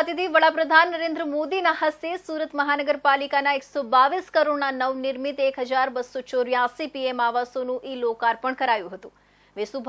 ખાતેથી વડાપ્રધાન નરેન્દ્ર મોદીના હસ્તે સુરત મહાનગરપાલિકાના એકસો બાવીસ કરોડના નવનિર્મિત એક હજાર બસો ચોર્યાસી પીએમ આવાસોનું ઈ લોકાર્પણ કરાયું હતું. વેસુ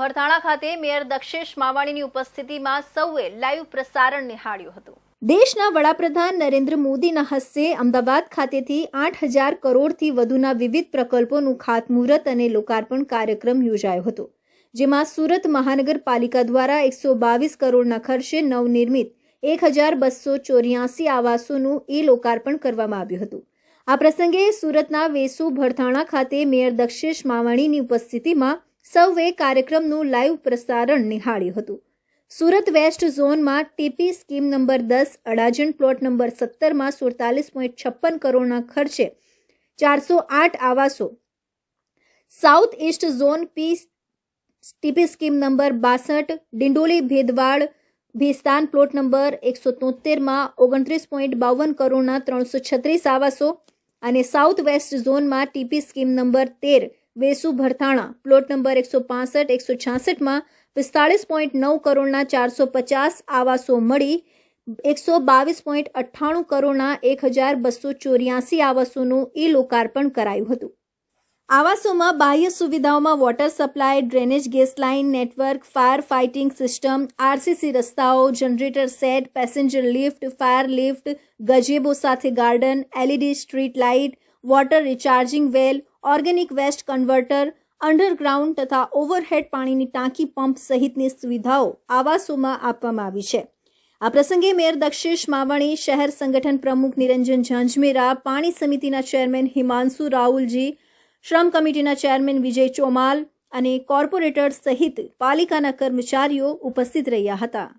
ખાતે મેયર દક્ષેશ માવાણીની ઉપસ્થિતિમાં સૌએ લાઈવ પ્રસારણ નિહાળ્યું હતું. દેશના વડાપ્રધાન નરેન્દ્ર મોદીના હસ્તે અમદાવાદ ખાતેથી આઠ હજાર કરોડથી વધુના વિવિધ પ્રકલ્પોનું ખાતમુહૂર્ત અને લોકાર્પણ કાર્યક્રમ યોજાયો હતો, જેમાં સુરત મહાનગરપાલિકા દ્વારા એકસો બાવીસ કરોડના ખર્ચે નવનિર્મિત એક હજાર બસો ચોર્યાસી આવાસોનું એ લોકાર્પણ કરવામાં આવ્યું હતું. આ પ્રસંગે સુરતના વેસુ ભરથાણા ખાતે મેયર દક્ષેશ માવાણીની ઉપસ્થિતિમાં સૌએ કાર્યક્રમનું લાઈવ પ્રસારણ નિહાળ્યું હતું. સુરત વેસ્ટ ઝોનમાં ટીપી સ્કીમ નંબર દસ, અડાજણ પ્લોટ નંબર સત્તરમાં સુડતાલીસ પોઈન્ટ છપ્પન કરોડના ખર્ચે ચારસો આઠ આવાસો. South east zone P TP scheme number બાસઠ, ડિંડોલી ભેદવાડ ભેસ્તાન પ્લોટ નંબર એકસો તોતેરમાં ઓગણત્રીસ પોઈન્ટ બાવન કરોડના ત્રણસો છત્રીસ આવાસો અને સાઉથ વેસ્ટ ઝોનમાં ટીપી સ્કીમ નંબર તેર વેસુ ભરથાણા પ્લોટ નંબર એકસો પાસઠ, એકસો છાસઠમાં પિસ્તાળીસ પોઈન્ટ નવ કરોડના ચારસો પચાસ આવાસો મળી એકસો બાવીસ પોઈન્ટ અઠ્ઠાણું કરોડના એક હજાર બસો ચોર્યાસી આવાસોનું ઈ લોકાર્પણ કરાયું હતું. આવાસોમાં બાહ્ય સુવિધાઓમાં water supply drainage gas line network fire fighting system RCC રસ્તાઓ generator set passenger lift fire lift gazebo સાથે garden LED street light water recharging well organic waste converter underground તથા ઓવરહેડ પાણીની ટાંકી પંપ સહિતની સુવિધાઓ આવાસોમાં આપવામાં આવી છે. આ પ્રસંગે મેયર દક્ષેશ માવાણી, શહેર સંગઠન પ્રમુખ નિરંજન ઝાંઝમેરા, પાણી સમિતિના ચેરમેન હિમાંશુ રાહુલજી શ્રમ કમિટીના ચેરમેન વિજય ચોમાલ અને કોર્પોરેટર સહિત પાલિકાના કર્મચારીઓ ઉપસ્થિત રહ્યા હતા.